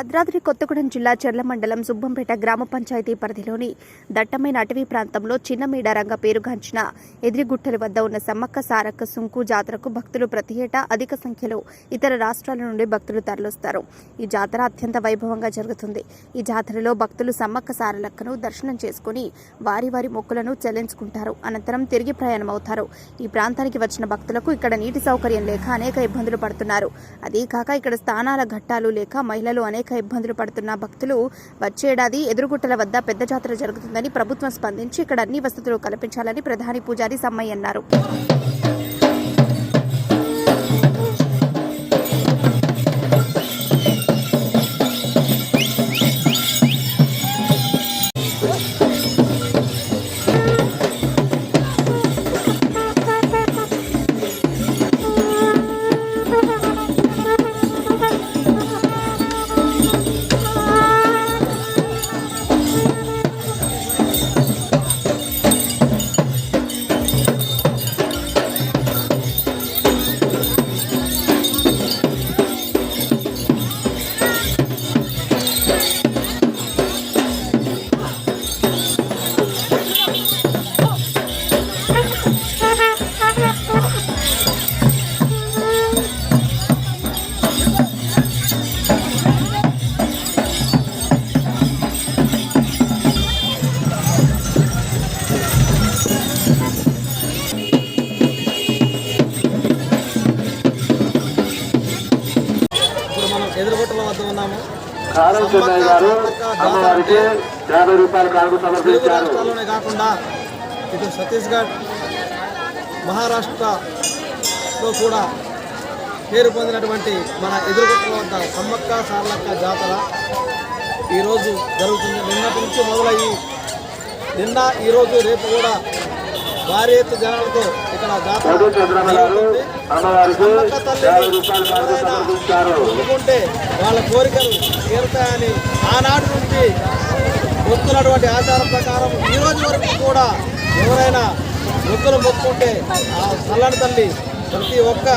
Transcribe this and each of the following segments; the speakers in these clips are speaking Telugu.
భద్రాద్రి కొత్తగూడెం జిల్లా చెర్ల మండలం సుబ్బంపేట గ్రామ పంచాయతీ పరిధిలోని దట్టమైన అటవీ ప్రాంతంలో చిన్న రంగ పేరుగాంచిన ఎదిరిగుట్టల వద్ద ఉన్న సమ్మక్క సారక్క సుంకు జాతరకు భక్తులు ప్రతి ఏటా అధిక సంఖ్యలో ఇతర రాష్ట్రాల నుండి భక్తులు తరలిస్తారు. ఈ జాతర అత్యంత వైభవంగా జరుగుతుంది. ఈ జాతరలో భక్తులు సమ్మక్క సారలక్కను దర్శనం చేసుకుని వారి వారి మొక్కులను చెల్లించుకుంటారు. అనంతరం తిరిగి ప్రయాణమవుతారు. ఈ ప్రాంతానికి వచ్చిన భక్తులకు ఇక్కడ నీటి సౌకర్యం లేక అనేక ఇబ్బందులు పడుతున్నారు. అదే కాక ఇక్కడ స్థానాల ఘట్టాలు లేక మహిళలు అనేక ఇబ్బందులు పడుతున్న భక్తులు వచ్చేడాది ఎదురుగుట్టల వద్ద పెద్ద జాతర జరుగుతుందని ప్రభుత్వం స్పందించి ఇక్కడ అన్ని వసతులు కల్పించాలని ప్రధాని పూజారి సమ్మయ్య అన్నారు. ఎదురుగుట్టల వద్ద ఉన్నాము. కారం చెన్నై గారు అమ్మవారికి యాభై రూపాయలు కానుక తెలుగు సమర్పించారు రాష్ట్రాల్లోనే కాకుండా ఇటు ఛత్తీస్గఢ్ మహారాష్ట్రలో కూడా పేరు పొందినటువంటి మన ఎదురుగుట్టల వద్ద సమ్మక్క సార్లక్క జాతర ఈరోజు జరుగుతుంది. నిన్నటి నుంచి మొదలయ్యి నిన్న ఈరోజు రేపు కూడా భారీ ఎత్తు జనాలతో ఇక్కడ జాతర జరుగుతుంది. అమ్మవారికి యాభై రూపాయలు వాళ్ళ కోరికలు తీరుతాయని ఆనాటి నుంచి వస్తున్నటువంటి ఆచారం ప్రకారం ఈ రోజు వరకు కూడా ఎవరైనా మొక్కులు మొక్కుంటే ఆ చల్లని తల్లి ప్రతి ఒక్క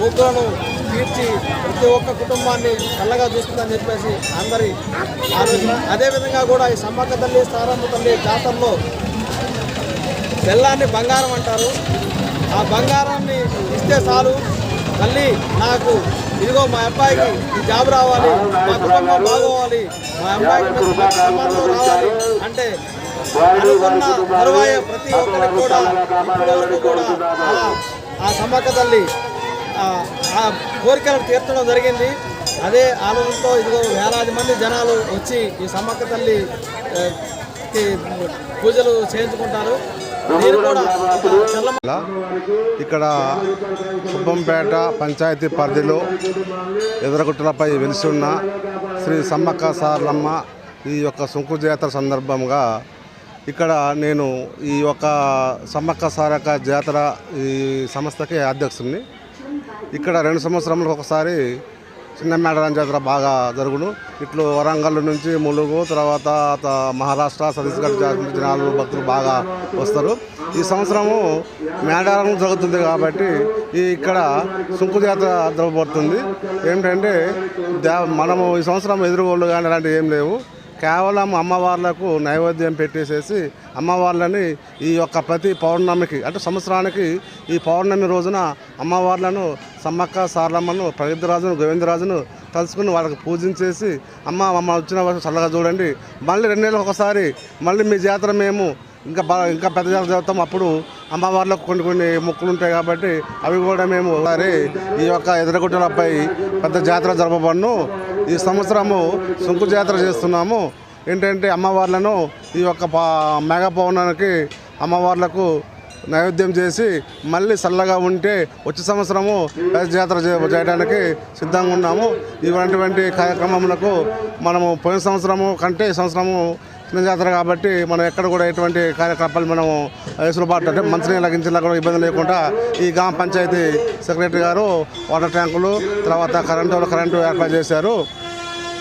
మొక్కులను తీర్చి ప్రతి ఒక్క కుటుంబాన్ని చల్లగా చూస్తుందని చెప్పేసి అందరి అదేవిధంగా కూడా ఈ సమ్మక్క తల్లి స్థానమ్మ తల్లి జాతరలో బెల్లాన్ని బంగారం అంటారు. ఆ బంగారాన్ని ఇస్తే చాలు. తల్లి నాకు ఇదిగో మా అబ్బాయికి ఈ జాబ్ రావాలి మా కుటుంబం బాగోవాలి మా అబ్బాయికి సంబంధం రావాలి అంటే అనుకున్న తరువాయ ప్రతి ఒక్కరికి కూడా ఇప్పటి వరకు కూడా అలా ఆ సమ్మక్క తల్లి ఆ- కోరికలను తీర్చడం జరిగింది. అదే ఆలోచనతో ఇదిగో వేలాది మంది జనాలు వచ్చి ఈ సమ్మక్క తల్లి పూజలు చేయించుకుంటారు. ఇక్కడ సుబ్బంపేట పంచాయతీ పరిధిలో ఎదురగుట్టలపై వెలిసి ఉన్న శ్రీ సమ్మక్క సార్లమ్మ ఈ యొక్క సుంకు జాతర సందర్భంగా ఇక్కడ నేను ఈ యొక్క సమ్మక్క సారక్క జాతర ఈ సంస్థకి అధ్యక్షుడిని. ఇక్కడ రెండు సంవత్సరంలో ఒకసారి చిన్న మేడరం జాతర బాగా జరుగును. ఇట్లు వరంగల్ నుంచి ములుగు తర్వాత మహారాష్ట్ర ఛత్తీస్గఢ్ జనాలు భక్తులు బాగా వస్తారు. ఈ సంవత్సరము మేడారం జరుగుతుంది కాబట్టి ఈ ఇక్కడ సుంకు జాతర జరగబడుతుంది ఏంటంటే దే- మనము ఈ సంవత్సరం ఎదురుగోళ్ళు కానీ అలాంటివి ఏం లేవు. కేవలం అమ్మవార్లకు నైవేద్యం పెట్టేసేసి అమ్మవార్లని ఈ యొక్క ప్రతి పౌర్ణమికి అంటే సంవత్సరానికి ఈ పౌర్ణమి రోజున అమ్మవార్లను సమ్మక్క సారలమ్మను ప్రగతిరాజును గోవిందరాజును తలుచుకుని వాళ్ళకి పూజించేసి అమ్మ అమ్మ వచ్చిన వాళ్ళు చల్లగా చూడండి. మళ్ళీ రెండు నెలలకు ఒకసారి మళ్ళీ మీ జాతర మేము ఇంకా బాగా ఇంకా పెద్ద జాతర చదువుతాం అప్పుడు అమ్మవార్లకు కొన్ని కొన్ని మొక్కులు ఉంటాయి కాబట్టి అవి కూడా మేము సరే ఈ యొక్క ఎదురగుట్టలపై పెద్ద జాతర జరపబడును. ఈ సంవత్సరము సుంకు జాతర చేస్తున్నాము. ఏంటంటే అమ్మవార్లను ఈ యొక్క పా మెగా పౌర్ణానికి అమ్మవార్లకు నైవేద్యం చేసి మళ్ళీ చల్లగా ఉంటే వచ్చే సంవత్సరము జాతర చేయడానికి సిద్ధంగా ఉన్నాము. ఇటువంటి కార్యక్రమములకు మనము పోయిన సంవత్సరము కంటే సంవత్సరము చిన్న జాతర కాబట్టి మనం ఎక్కడ కూడా ఎటువంటి కార్యకలాపాలు మనము వెసులుబాటు అంటే మంచినీళ్ళు లగించేలా కూడా ఇబ్బంది లేకుండా ఈ గ్రామ పంచాయతీ సెక్రటరీ గారు వాటర్ ట్యాంకులు తర్వాత కరెంటు కరెంటు ఏర్పాటు చేశారు.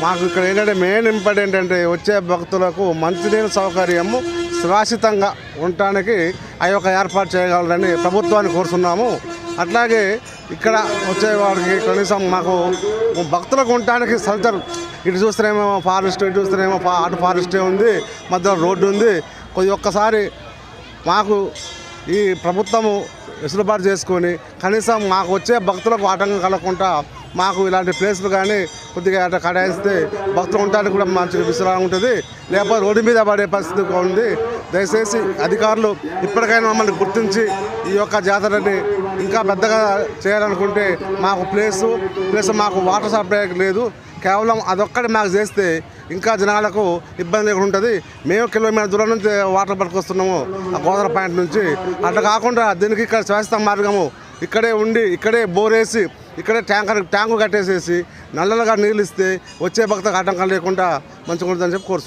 మాకు ఇక్కడ ఏంటంటే మెయిన్ ఇంపార్టెంట్ ఏంటంటే వచ్చే భక్తులకు మంచినీరు సౌకర్యము శాశ్వతంగా ఉండటానికి ఆ యొక్క ఏర్పాటు చేయగలరని ప్రభుత్వాన్ని కోరుతున్నాము. అట్లాగే ఇక్కడ వచ్చేవాడికి కనీసం మాకు భక్తులకు ఉండటానికి షెల్టర్ ఇటు చూస్తేనేమో ఫారెస్ట్ ఇటు చూస్తేనేమో అటు ఫారెస్టే ఉంది మధ్యలో రోడ్డు ఉంది. కొద్ది ఒక్కసారి మాకు ఈ ప్రభుత్వము వెసులుబాటు చేసుకొని కనీసం మాకు వచ్చే భక్తులకు ఆటంకం కలగకుండా మాకు ఇలాంటి ప్లేసులు కానీ కొద్దిగా అట్లా కడాయిస్తే భక్తులు ఉండడానికి కూడా మంచిగా విసురాగా ఉంటుంది. లేకపోతే రోడ్డు మీద పడే పరిస్థితి ఉంది. దయచేసి అధికారులు ఇప్పటికైనా మమ్మల్ని గుర్తించి ఈ యొక్క జాతరని ఇంకా పెద్దగా చేయాలనుకుంటే మాకు ప్లేసు ప్లస్ మాకు వాటర్ సప్లై లేదు. కేవలం అదొక్కటి మాకు చేస్తే ఇంకా జనాలకు ఇబ్బంది లేకుండా ఉంటుంది. మేము కిలోమీటర్ దూరం నుంచి వాటర్ పట్టుకొస్తున్నాము ఆ గోదావరి పాయింట్ నుంచి. అట్లా కాకుండా దీనికి ఇక్కడ శాశ్వత మార్గము ఇక్కడే ఉండి ఇక్కడే బోరేసి ఇక్కడే ట్యాంకర్ ట్యాంకు కట్టేసేసి నల్లలుగా నీళ్ళు ఇస్తే వచ్చే భక్తకు ఆటంకం లేకుండా మంచిగా ఉంటుందని చెప్పి కోరుతున్నాం.